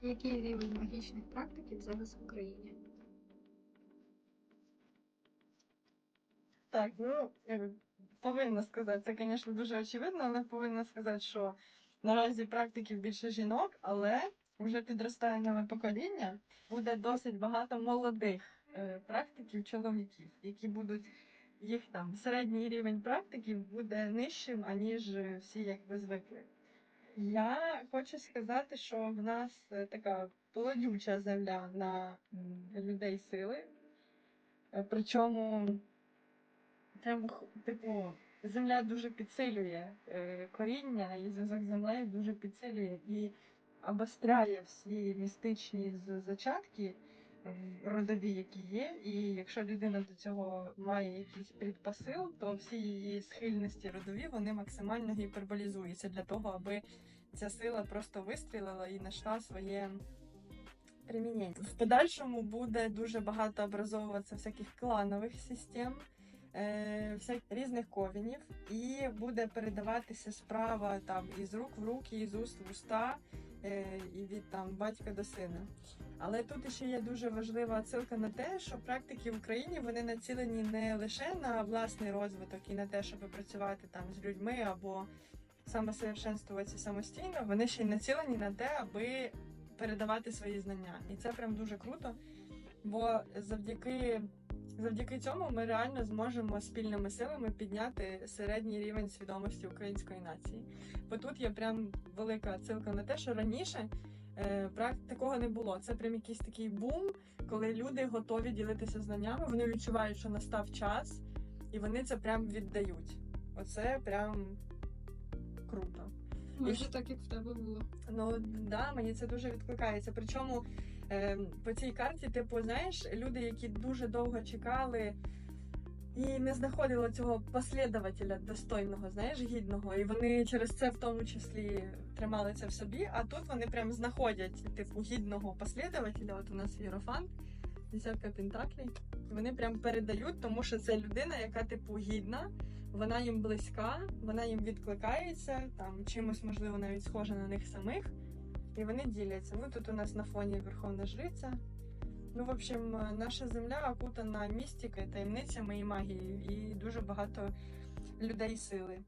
Який рівень магічних практиків зараз в Україні? Так, ну е, повинна сказати, це, звісно, дуже очевидно, але повинна сказати, що наразі практиків більше жінок, але вже підростає нове покоління, буде досить багато молодих е, практиків чоловіків, які будуть їх там середній рівень практиків буде нижчим, аніж всі якби звикли. Я хочу сказати, що в нас е, така плодюча земля на людей сили. Е, Причому Прям, типу, земля дуже підсилює е, коріння і зв'язок з землею дуже підсилює і обостряє всі містичні зачатки родові, які є. І якщо людина до цього має якийсь предпосил, то всі її схильності родові вони максимально гіперболізуються для того, аби ця сила просто вистрілила і знайшла своє примінення. В подальшому буде дуже багато образовуватися всяких кланових систем е, всяких різних ковінів, і буде передаватися справа там із рук в руки, із уст в уста, е, і від там батька до сина. Але тут ще є дуже важлива ссылка на те, що практики в Україні вони націлені не лише на власний розвиток і на те, щоб працювати там з людьми або самосовершенствуватися самостійно, вони ще й націлені на те, аби передавати свої знання. І це прям дуже круто. Бо завдяки Завдяки цьому ми реально зможемо спільними силами підняти середній рівень свідомості української нації. Бо тут є прям велика ссылка на те, що раніше е, такого не було. Це прям якийсь такий бум, коли люди готові ділитися знаннями, вони відчувають, що настав час, і вони це прям віддають. Оце прям круто. Може, так як в тебе було. Ну да, мені це дуже відкликається. Причому е, по цій карті, типу, знаєш, люди, які дуже довго чекали і не знаходили цього послідователя достойного, знаєш, гідного. І вони через це в тому числі тримали це в собі. А тут вони прям знаходять типу гідного послідователя. От у нас Єрофант, десятка пентаклей. Вони прям передають, тому що це людина, яка типу гідна, вона їм близька, вона їм відкликається, там чимось можливо навіть схожа на них самих. І вони діляться. Ну тут у нас на фоні Верховна Жриця. Ну, в общем, наша земля окутана містикою, таємницями і магією, і дуже багато людей сили.